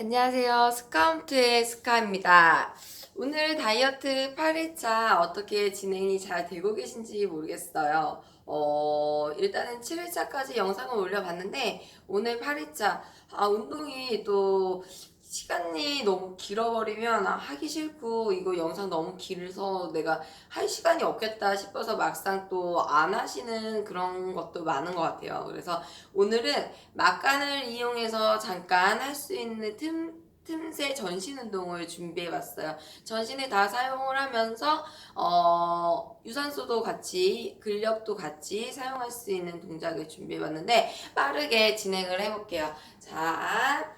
안녕하세요. 스카운트의 스카입니다. 오늘 다이어트 8일차 어떻게 진행이 잘 되고 계신지 모르겠어요. 어, 일단은 7일차까지 영상을 올려봤는데, 오늘 8일차, 아, 운동이 또 시간이 너무 길어버리면 아, 하기 싫고, 이거 영상 너무 길어서 내가 할 시간이 없겠다 싶어서 막상 또 안 하시는 그런 것도 많은 것 같아요. 그래서 오늘은 막간을 이용해서 잠깐 할 수 있는 틈, 틈새 전신 운동을 준비해 봤어요. 전신을 다 사용을 하면서, 어, 유산소도 같이, 근력도 같이 사용할 수 있는 동작을 준비해 봤는데, 빠르게 진행을 해 볼게요. 자,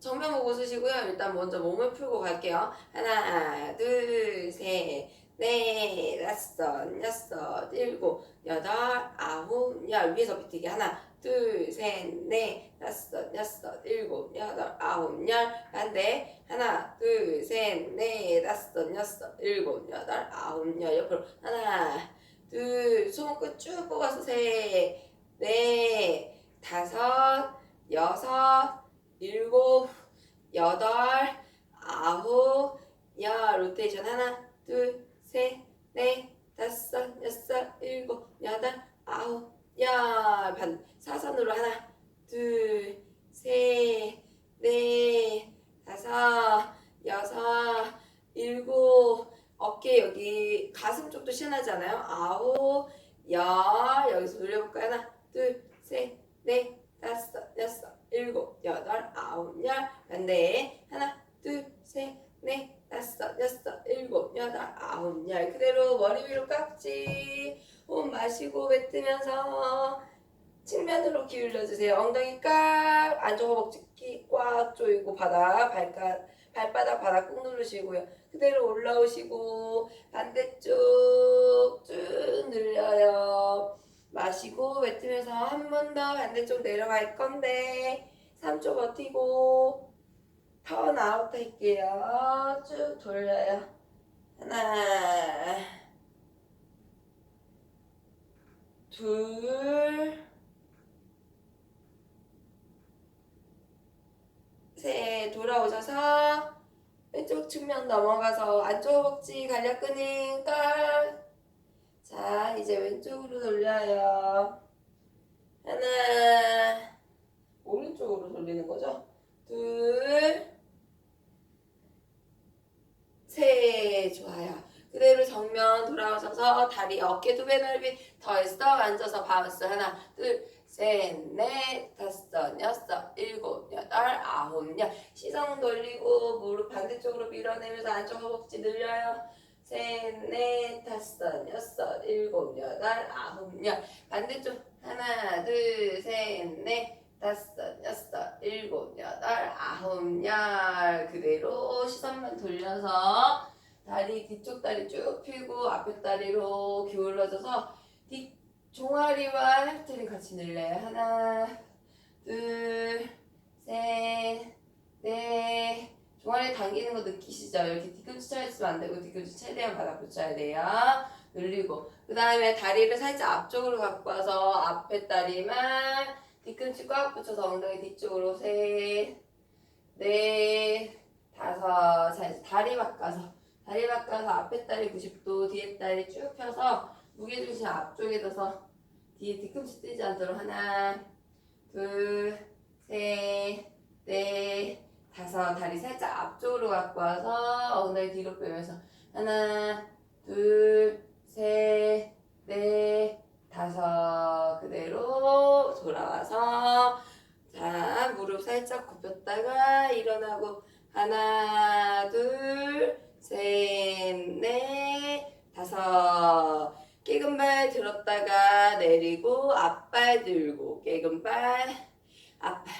정면 보고 쓰시고요. 일단 먼저 몸을 풀고 갈게요. 하나, 둘, 셋, 넷, 다섯, 여섯, 일곱, 여덟, 아홉, 열. 위에서 비트기 하나, 둘, 셋, 넷, 다섯, 여섯, 일곱, 여덟, 아홉, 열. 반대. 하나, 둘, 셋, 넷, 다섯, 여섯, 일곱, 여덟, 아홉, 열. 옆으로. 하나, 둘, 손끝 쭉 뽑아서 셋, 넷, 다섯, 여섯, 일곱, 여덟, 아홉, 열. 로테이션 하나, 둘, 셋, 넷, 다섯, 여섯, 일곱, 여덟, 아홉, 열. 반 사선으로 하나, 둘, 셋, 넷, 다섯, 여섯, 일곱. 어깨 여기 가슴 쪽도 시원하지 않아요? 아홉, 열. 여기서 돌려볼까요? 하나, 둘, 셋, 넷, 다섯, 여섯, 일곱, 여덟, 아홉, 열. 반대. 하나, 둘, 셋, 넷, 다섯, 여섯, 일곱, 여덟, 아홉, 열. 그대로 머리 위로 깍지. 호흡 마시고 뱉으면서 측면으로 기울여 주세요. 엉덩이 깍. 안쪽 허벅지 꽉 조이고 바닥 발가 바닥 꾹 누르시고요. 그대로 올라오시고 반대쪽 쭉 늘려요. 마시고 뱉으면서 한 번 더 반대쪽 내려갈 건데 3초 버티고 턴 아웃 할게요. 쭉 돌려요. 하나 둘 셋, 돌아오셔서 왼쪽 측면 넘어가서 안쪽 허벅지 근육 깍. 자, 이제 왼쪽으로 돌려요. 하나, 오른쪽으로 돌리는 거죠? 둘, 셋, 좋아요. 그대로 정면 돌아오셔서 다리 어깨 두 배 넓이 더했어 앉아서 바운스 하나, 둘, 셋, 넷, 다섯, 여섯, 일곱, 여덟, 아홉, 열. 시선 돌리고 무릎 반대쪽으로 밀어내면서 안쪽 허벅지 늘려요. 셋, 넷, 다섯, 여섯, 일곱, 여덟, 아홉, 열. 반대쪽 하나, 둘, 셋, 넷, 다섯, 여섯, 일곱, 여덟, 아홉, 열. 그대로 시선만 돌려서 다리 뒤쪽 다리 쭉 펴고 앞에 다리로 기울어져서 뒤 종아리와 햄스트링 같이 늘려요. 하나, 둘, 셋, 넷. 종아리 당기는 거 느끼시죠? 이렇게 뒤꿈치 차있으면 안 되고 뒤꿈치 최대한 바닥 붙여야 돼요. 늘리고 그 다음에 다리를 살짝 앞쪽으로 갖고 와서 앞에 다리만 뒤꿈치 꽉 붙여서 엉덩이 뒤쪽으로 셋, 넷, 다섯. 자 이제 다리 바꿔서 다리 바꿔서 앞에 다리 90도, 뒤에 다리 쭉 펴서 무게중심 앞쪽에 둬서 뒤에 뒤꿈치 뜨지 않도록 하나, 둘, 셋, 넷, 다섯. 다리 살짝 앞쪽으로 갖고 와서 엉덩이 뒤로 빼면서 하나, 둘, 셋, 넷, 다섯. 그대로 돌아와서 자 무릎 살짝 굽혔다가 일어나고 하나, 둘, 셋, 넷, 다섯. 깨금발 들었다가 내리고 앞발 들고 깨금발 앞발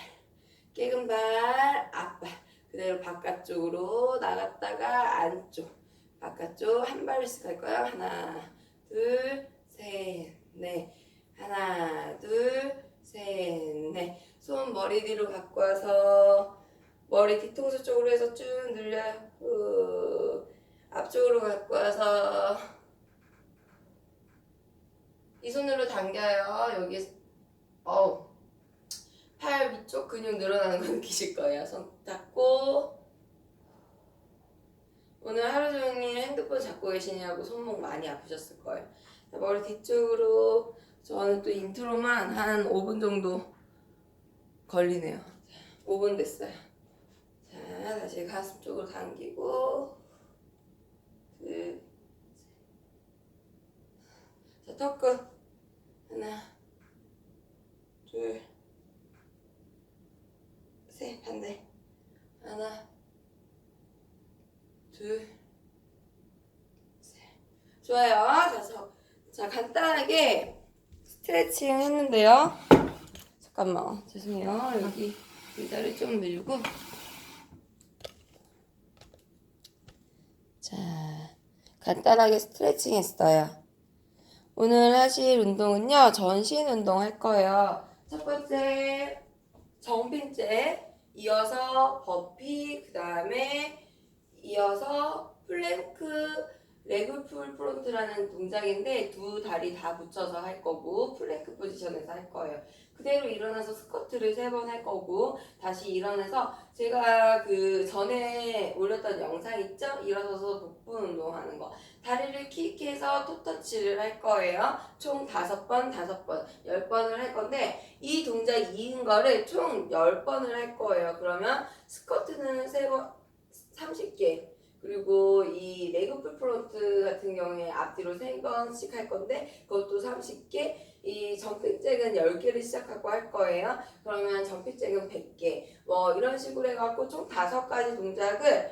깨금발 앞발. 그대로 바깥쪽으로 나갔다가 안쪽. 바깥쪽 한 발씩 할 거야. 하나 둘 셋 넷. 하나 둘 셋 넷. 손 머리 뒤로 갖고 와서 머리 뒤통수 쪽으로 해서 쭉 늘려요 후. 앞쪽으로 갖고 와서 이 손으로 당겨요. 여기 어우 팔 위쪽 근육 늘어나는 거 느끼실 거예요. 손 잡고 오늘 하루 종일 핸드폰 잡고 계시냐고 손목 많이 아프셨을 거예요. 자, 머리 뒤쪽으로 저는 또 인트로만 한 5분 정도 걸리네요. 자, 5분 됐어요. 자, 다시 가슴 쪽으로 당기고 둘, 셋. 자, 턱끝 하나, 둘, 셋, 반대. 하나, 둘, 셋. 좋아요. 자, 저, 자, 간단하게 스트레칭 했는데요. 잠깐만, 죄송해요. 여기 의자를 좀 밀고. 자, 간단하게 스트레칭 했어요. 오늘 하실 운동은요, 전신 운동 할 거예요. 첫 번째, 정빈제, 이어서 버피, 그 다음에 이어서 플랭크, 레그풀 프론트라는 동작인데 두 다리 다 붙여서 할 거고 플랭크 포지션에서 할 거예요. 그대로 일어나서 스쿼트를 세 번 할 거고 다시 일어나서 제가 그 전에 올렸던 영상 있죠? 일어서서 복부 운동하는 거 다리를 킥해서 톱터치를 할 거예요. 총 다섯 번, 다섯 번, 열 번을 할 건데 이 동작 이은 거를 총 열 번을 할 거예요. 그러면 스쿼트는 세 번, 30개. 그리고 이 레그풀 프론트 같은 경우에 앞뒤로 세 번씩 할 건데 그것도 30개. 이 점핑잭은 10개를 시작하고 할 거예요. 그러면 점핑잭은 100개. 뭐 이런 식으로 해갖고 총 다섯 가지 동작을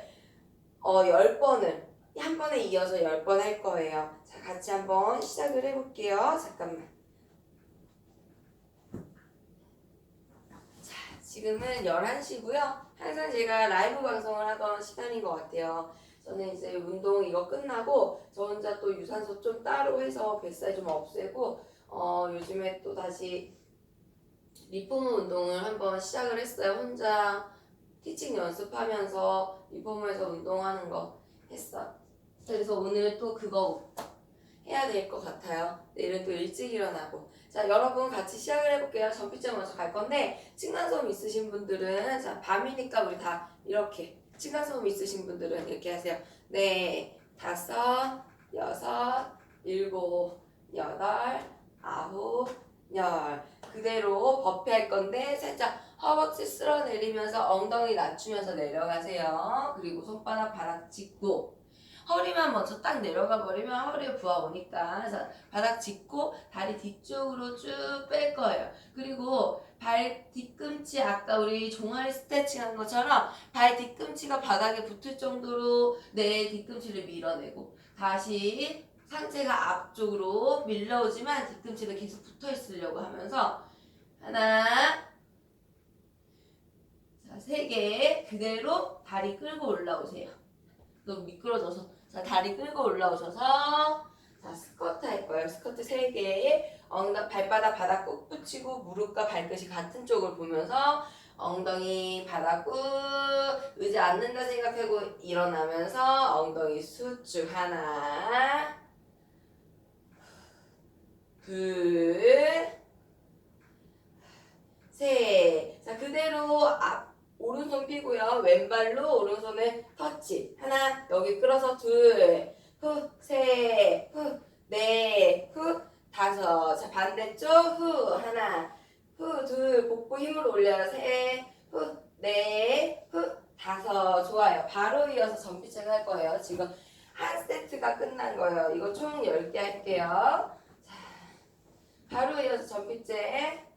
어 10번을 한 번에 이어서 10번 할 거예요. 자, 같이 한번 시작을 해볼게요. 잠깐만. 자, 지금은 11시고요. 항상 제가 라이브 방송을 하던 시간인 것 같아요. 저는 이제 운동 이거 끝나고 저 혼자 또 유산소 좀 따로 해서 뱃살 좀 없애고 어, 요즘에 또 다시 리포머 운동을 한번 시작을 했어요. 혼자 티칭 연습하면서 리포머에서 운동하는 거 했어. 그래서 오늘 또 그거 해야 될 것 같아요. 내일은 또 일찍 일어나고. 자, 여러분 같이 시작을 해볼게요. 전피점 먼저 갈 건데, 층간소음 있으신 분들은, 자, 밤이니까 우리 다 이렇게. 층간소음 있으신 분들은 이렇게 하세요. 네, 다섯, 여섯, 일곱, 여덟, 열. 그대로 버피 할 건데, 살짝 허벅지 쓸어내리면서 엉덩이 낮추면서 내려가세요. 그리고 손바닥 바닥 짚고, 허리만 먼저 딱 내려가 버리면 허리에 부하 오니까 그래서 바닥 짚고 다리 뒤쪽으로 쭉 뺄 거예요. 그리고 발 뒤꿈치 아까 우리 종아리 스트레칭 한 것처럼 발 뒤꿈치가 바닥에 붙을 정도로 내 뒤꿈치를 밀어내고 다시 상체가 앞쪽으로 밀려오지만 뒤꿈치가 계속 붙어 있으려고 하면서 하나 자, 세 개 그대로 다리 끌고 올라오세요. 너무 미끄러져서 자 다리 끌고 올라오셔서 자 스쿼트 할 거예요. 스쿼트 3개 엉덩 발바닥 바닥 꾹 붙이고 무릎과 발끝이 같은 쪽을 보면서 엉덩이 바닥 꾹 의자 앉는다 생각하고 일어나면서 엉덩이 수축 하나 둘셋자 그대로 앞 오른손 펴고요. 왼발로 오른손을 터치. 하나, 여기 끌어서 둘, 후, 셋, 후, 넷, 후, 다섯. 자, 반대쪽, 후, 하나, 후, 둘, 복부 힘을 올려요. 셋, 후, 넷, 후, 다섯. 좋아요. 바로 이어서 전피책 할 거예요. 지금 한 세트가 끝난 거예요. 이거 총 10개 할게요. 자, 바로 이어서 전피책.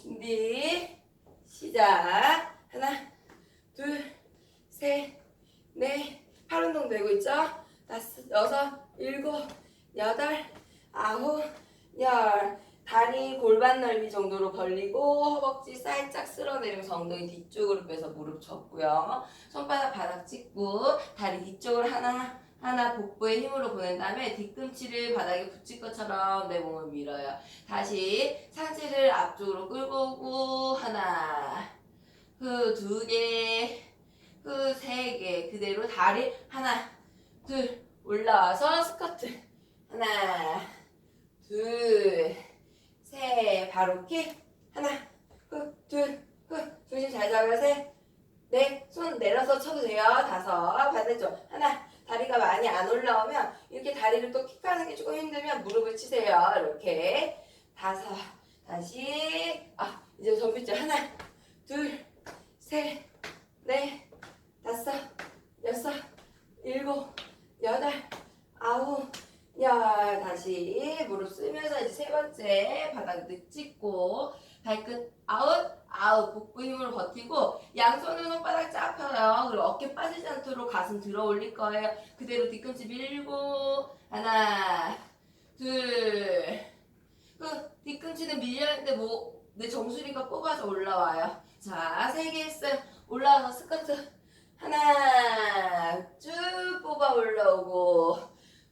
준비 시작. 하나 둘셋넷팔 운동 되고 있죠? 다섯 여섯 일곱 여덟 아홉 열. 다리 골반 넓이 정도로 벌리고 허벅지 살짝 쓸어내리면서 엉덩이 뒤쪽으로 빼서 무릎 접고요. 손바닥 바닥 찍고 다리 뒤쪽으로 하나 하나 복부에 힘으로 보낸 다음에 뒤꿈치를 바닥에 붙일 것처럼 내 몸을 밀어요. 다시 상체를 앞쪽으로 끌고 오고 하나 후두 개, 후세개 그대로 다리 하나 둘 올라와서 스쿼트 하나 둘 바로 킥. 하나, 후, 둘, 후. 중심 잘 잡아요. 셋, 넷. 손 내려서 쳐도 돼요. 다섯. 반대쪽. 하나. 다리가 많이 안 올라오면 이렇게 다리를 또 킥하는 게 조금 힘들면 무릎을 치세요. 이렇게. 다섯. 다시. 아, 이제 전비줄 하나, 둘, 셋, 넷, 다섯, 여섯, 일곱, 여덟, 아홉, 열. 다시 무릎 쓰면서 이제 세 번째 바닥 늘 찍고 발끝 아웃, 아웃. 복부 힘으로 버티고 양손은 손바닥 쫙 펴요. 그리고 어깨 빠지지 않도록 가슴 들어 올릴 거예요. 그대로 뒤꿈치 밀고 하나, 둘. 그 뒤꿈치는 밀려있는데 뭐 내 정수리가 뽑아서 올라와요. 자, 세 개 했어요. 올라와서 스쿼트 하나 쭉 뽑아 올라오고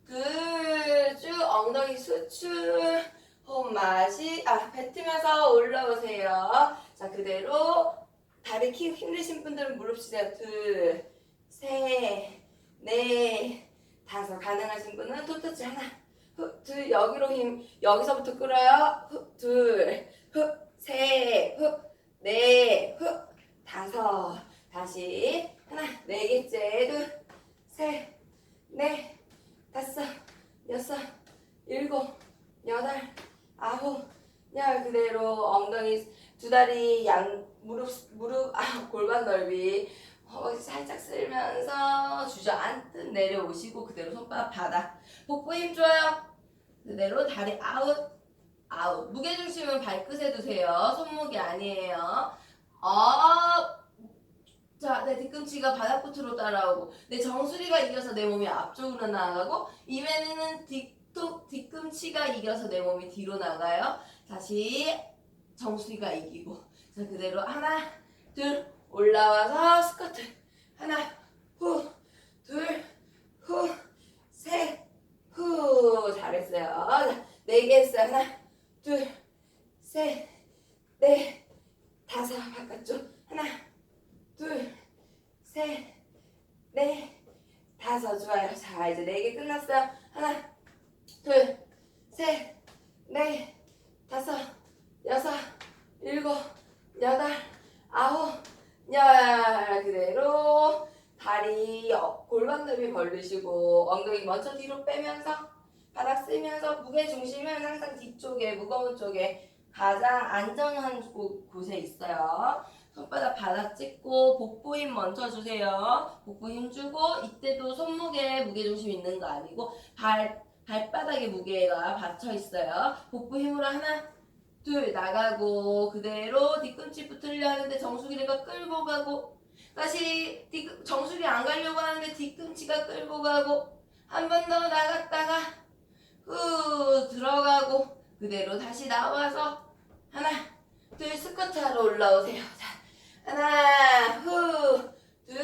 둘쭉 엉덩이 수출 호흡 마시 아 뱉으면서 올라오세요. 자 그대로 다리 키 힘드신 분들은 무릎 쉬세요. 둘, 셋, 넷, 다섯. 가능하신 분은 토터치 하나. 후, 둘 여기로 힘 여기서부터 끌어요. 후, 둘, 후, 셋, 후, 넷, 후, 다섯. 다시. 하나 네 개째. 둘, 셋, 넷, 다섯, 여섯, 일곱, 여덟, 아홉, 열. 그대로 엉덩이 두 다리 양 무릎 무릎 아 골반 넓이 허벅지 살짝 쓸면서 주저앉듯 내려오시고 그대로 손바닥 바닥. 복부 힘 줘요. 그대로 다리 아웃 아웃. 무게 중심은 발끝에 두세요. 손목이 아니에요. 업. 자, 내 뒤꿈치가 바닥 끝으로 따라오고 내 정수리가 이겨서 내 몸이 앞쪽으로 나가고 이면에는 뒤통 뒤꿈치가 이겨서 내 몸이 뒤로 나가요. 다시 정수리가 이기고 자 그대로 하나 둘 올라와서 스쿼트 하나 후둘후셋후 잘했어요. 자, 네개 했어요. 하나 둘셋넷 다섯 바깥쪽 하나 둘, 셋, 넷, 다섯 좋아요. 자 이제 네 개 끝났어요. 하나, 둘, 셋, 넷, 다섯, 여섯, 일곱, 여덟, 아홉, 열 그대로 다리 어, 골반 넓이 벌리시고 엉덩이 먼저 뒤로 빼면서 바닥 쓰면서 무게 중심은 항상 뒤쪽에 무거운 쪽에 가장 안전한 곳, 곳에 있어요. 손바닥 바닥 찍고 복부 힘 먼저 주세요. 복부 힘 주고 이때도 손목에 무게 중심 있는 거 아니고 발 발바닥에 무게가 받쳐 있어요. 복부 힘으로 하나 둘 나가고 그대로 뒤꿈치 붙으려 하는데 정수리가 끌고 가고 다시 뒤 정수리 안 가려고 하는데 뒤꿈치가 끌고 가고 한 번 더 나갔다가 후 들어가고 그대로 다시 나와서 하나 둘 스쿼트 하러 올라오세요. 자, 하나, 후, 둘,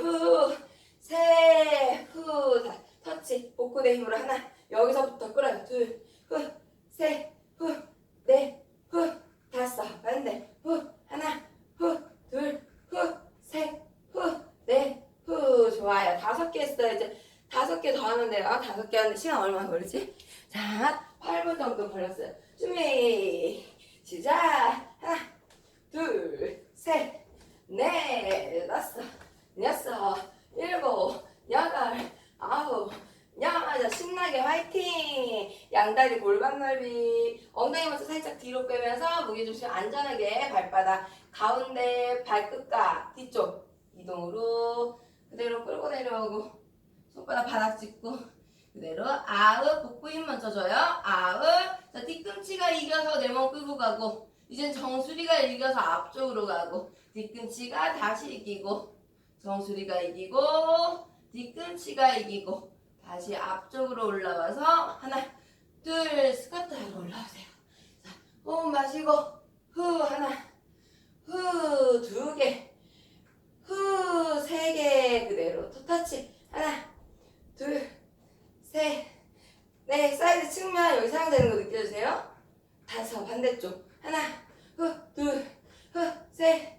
후, 셋, 후. 자, 터치. 복부대 힘으로 하나. 여기서부터 끌어요. 둘, 후, 셋, 후, 넷, 후, 다섯. 반대. 후, 하나, 후, 둘, 후, 셋, 후, 넷, 후. 좋아요. 다섯 개 했어요. 이제 다섯 개 더 하면 돼요. 다섯 개 하는데 시간 얼마나 걸리지? 자, 8분 정도 걸렸어요. 준비. 시작. 하나, 둘, 셋, 넷, 다섯, 여섯, 일곱, 여덟, 아홉, 열. 자, 신나게 화이팅! 양다리 골반 넓이. 엉덩이 먼저 살짝 뒤로 빼면서 무게중심 안전하게 발바닥 가운데 발끝과 뒤쪽 이동으로 그대로 끌고 내려오고 손바닥 바닥 짚고 그대로 아웃 복부 힘 먼저 줘요. 아웃. 자, 뒤꿈치가 이겨서 내 몸 끌고 가고 이젠 정수리가 이겨서 앞쪽으로 가고 뒤꿈치가 다시 이기고 정수리가 이기고 뒤꿈치가 이기고 다시 앞쪽으로 올라와서 하나 둘 스쿼트 하러 올라오세요. 자, 호흡 마시고 후 하나 후 두 개 후 세 개 그대로 토터치. 하나 둘셋넷 사이드 측면 여기 사용되는 거 느껴지세요? 다섯 반대쪽. 하나 후 둘 후 셋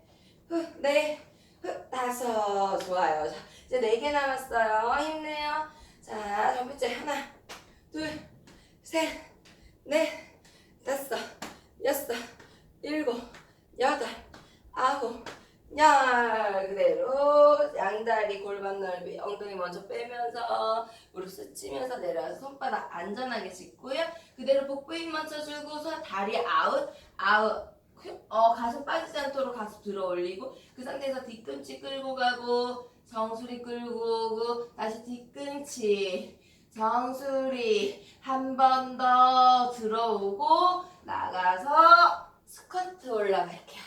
후 넷 후 다섯. 좋아요. 자 이제 네 개 남았어요. 힘내요 자 전부째 하나 둘 셋 넷 다섯 여섯, 일곱, 여덟, 아홉, 열. 그대로 양다리 골반 넓이 엉덩이 먼저 빼면서 무릎 스치면서 내려와서 손바닥 안전하게 짚고요. 그대로 복부 힘 먼저 주고서 다리 아웃 아웃. 어 가슴 빠지지 않도록 가슴 들어 올리고 그 상태에서 뒤꿈치 끌고 가고 정수리 끌고 오고 다시 뒤꿈치 정수리 한 번 더 들어오고 나가서 스쿼트 올라갈게요.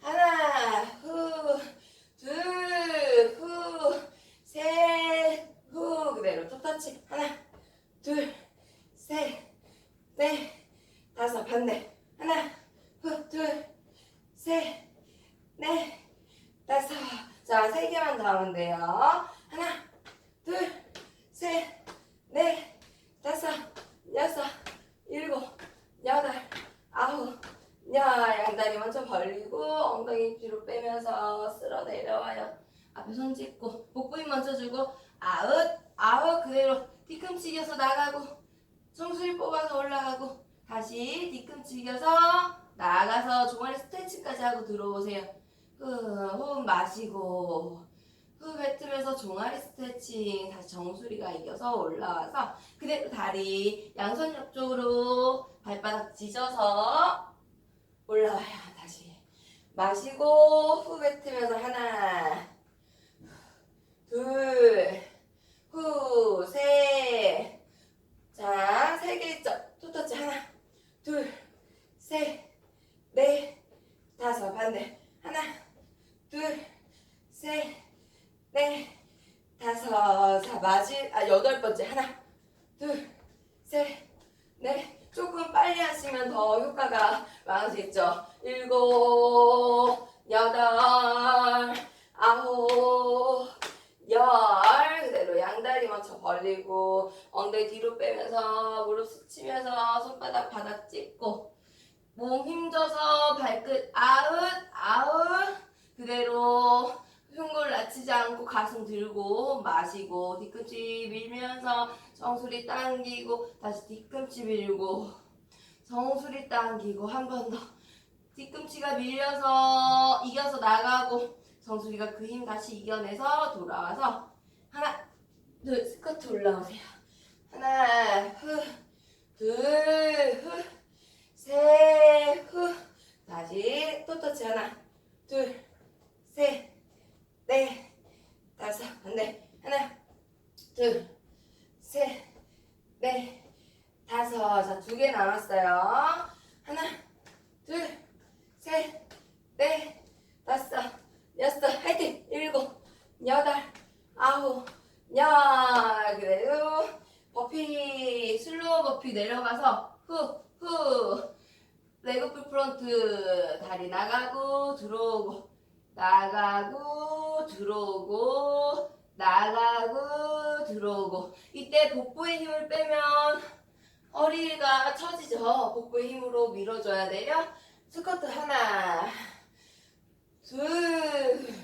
자, 하나, 후, 둘, 후, 셋, 후. 그대로 톱터치 하나, 둘, 셋, 넷, 다섯. 반대. 하나, 후, 둘, 셋, 넷, 다섯. 자, 세 개만 더 하면 돼요. 하나, 둘, 셋, 넷, 다섯, 여섯, 일곱, 여덟, 아홉, 열. 양다리 먼저 벌리고 엉덩이 뒤로 빼면서 쓸어 내려와요. 앞에 손 짚고 복부 힘 먼저 주고 아웃, 아웃 그대로 뒤꿈치 이겨서 나가고 정수리 뽑아서 올라가고 다시 뒤꿈치 이겨서 나가서 종아리 스트레치까지 하고 들어오세요. 후, 호흡 마시고 후 뱉으면서 종아리 스트레칭 다시 정수리가 이겨서 올라와서 그대로 다리 양손 옆쪽으로 발바닥 찢어서 올라와요. 다시 마시고 후 뱉으면서 하나 둘후셋자 세 개 있죠? 토터치 하나 둘셋넷 다섯. 반대 하나 둘셋넷 다섯 자 마지 아 여덟 번째 하나 둘셋넷 조금 빨리 하시면 더 효과가 많아지겠죠 일곱 여덟 아홉 열 그대로 양다리 먼저 벌리고 엉덩이 뒤로 빼면서 무릎 스치면서 손바닥 바닥 찝고 몸 힘줘서 발끝 아웃 아웃 그대로 흉골 낮추지 않고 가슴 마시고 뒤꿈치 밀면서 정수리 당기고 다시 뒤꿈치 밀고 정수리 당기고 한 번 더 뒤꿈치가 밀려서 이겨서 나가고 정수리가 그 힘 다시 이겨내서 돌아와서 하나 둘 스쿼트 올라오세요 하나 후둘후셋후 다시 또 터치 하나 둘 셋 넷, 다섯, 반대. 하나, 둘, 셋, 넷, 다섯. 자, 두 개 남았어요. 하나, 둘, 셋, 넷, 다섯, 여섯, 화이팅! 일곱, 여덟, 아홉, 열. 그래도 버피, 슬로우 버피 내려가서 후, 후. 레그풀 프론트 다리 나가고 들어오고 나가고 들어오고 나가고 들어오고. 이때 복부의 힘을 빼면 허리가 처지죠. 복부의 힘으로 밀어줘야 돼요 스쿼트 하나 둘셋자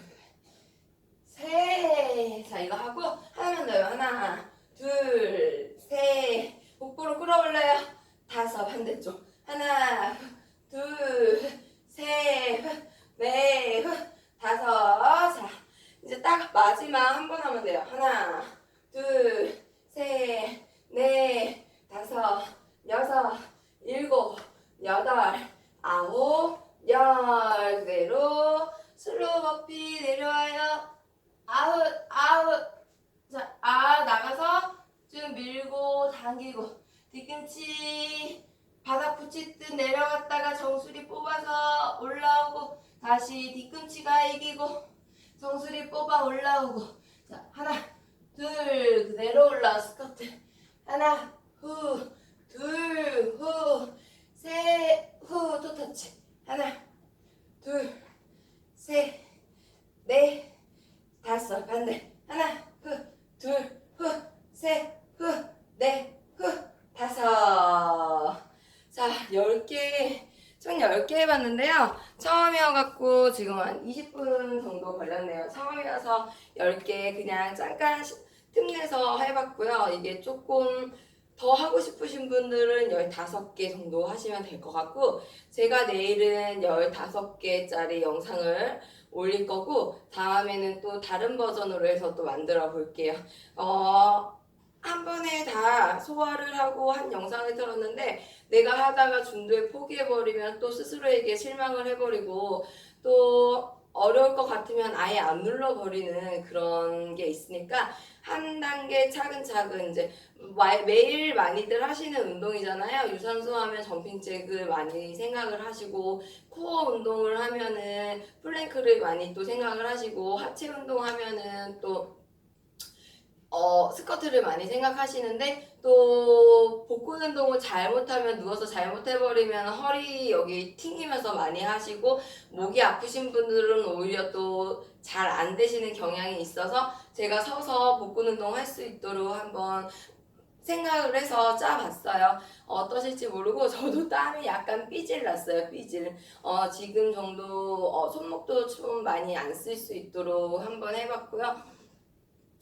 이거 하고 하나만 더요. 하나 둘셋. 복부로 끌어올려요. 다섯 반대쪽. 하나 둘셋. 넷, 다섯. 자, 이제 딱 마지막 한 번 하면 돼요. 하나, 둘, 셋, 넷, 다섯, 여섯, 일곱, 여덟, 아홉, 열. 그대로 슬로우 버피 내려와요. 아웃, 아웃. 자, 아, 나가서 좀 밀고 당기고 뒤꿈치 바닥 붙이듯 내려갔다가 정수리 뽑아서 올라오고 다시 뒤꿈치가 이기고 정수리 뽑아 올라오고. 자 하나 둘 그대로 올라 스쿼트 하나 후둘후셋후 토터치. 하나 둘셋넷 다섯. 반대. 하나 후둘후셋후넷후 다섯. 자 10개 총 10개 해봤는데요. 처음이어갖고 지금 한 20분 정도 걸렸네요. 처음이어서 10개 그냥 잠깐 시- 틈내서 해봤고요. 이게 조금 더 하고 싶으신 분들은 15개 정도 하시면 될 것 같고 제가 내일은 15개짜리 영상을 올릴 거고 다음에는 또 다른 버전으로 해서 또 만들어 볼게요. 어, 한 번에 다 소화를 하고 한 영상을 틀었는데 내가 하다가 중도에 포기해버리면 또 스스로에게 실망을 해버리고 또 어려울 것 같으면 아예 안 눌러버리는 그런 게 있으니까 한 단계 차근차근 이제 마- 매일 많이들 하시는 운동이잖아요. 유산소 하면 점핑잭을 많이 생각을 하시고 코어 운동을 하면은 플랭크를 많이 또 생각을 하시고 하체 운동 하면은 또 어, 스쿼트를 많이 생각하시는데 또 복근 운동을 잘못하면 누워서 잘못해버리면 허리 여기 튕기면서 많이 하시고 목이 아프신 분들은 오히려 또 잘 안 되시는 경향이 있어서 제가 서서 복근 운동 할 수 있도록 한번 생각을 해서 짜봤어요. 어떠실지 모르고 저도 땀이 약간 삐질 났어요. 삐질. 어, 지금 정도 어, 손목도 좀 많이 안 쓸 수 있도록 한번 해봤고요.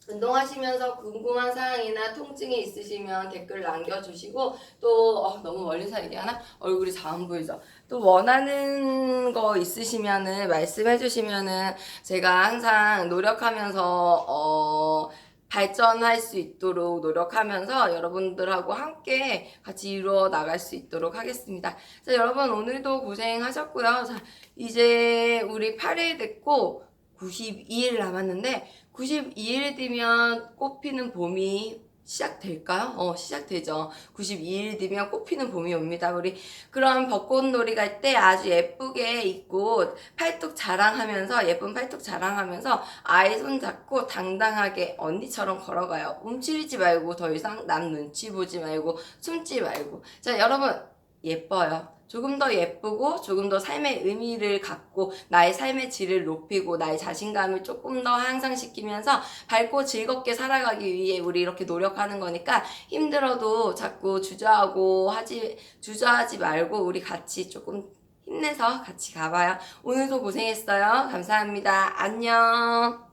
운동하시면서 궁금한 사항이나 통증이 있으시면 댓글 남겨주시고 또 어, 너무 멀리서 얘기하나 얼굴이 잘 안 보이죠. 또 원하는 거 있으시면은 말씀해 주시면은 제가 항상 노력하면서 어 발전할 수 있도록 노력하면서 여러분들하고 함께 같이 이루어 나갈 수 있도록 하겠습니다. 자, 여러분 오늘도 고생하셨고요. 자, 이제 우리 8일 됐고 92일 남았는데 92일 뒤면 꽃피는 봄이 시작될까요? 어, 시작되죠. 92일 뒤면 꽃피는 봄이 옵니다. 우리 그럼 벚꽃놀이 갈 때 아주 예쁘게 입고 팔뚝 자랑하면서 예쁜 팔뚝 자랑하면서 아이 손 잡고 당당하게 언니처럼 걸어가요. 움츠리지 말고 더 이상 남 눈치 보지 말고 숨지 말고. 자, 여러분 예뻐요. 조금 더 예쁘고 조금 더 삶의 의미를 갖고 나의 삶의 질을 높이고 나의 자신감을 조금 더 향상시키면서 밝고 즐겁게 살아가기 위해 우리 이렇게 노력하는 거니까 힘들어도 자꾸 주저하고 하지 주저하지 말고 우리 같이 조금 힘내서 같이 가봐요. 오늘도 고생했어요. 감사합니다. 안녕.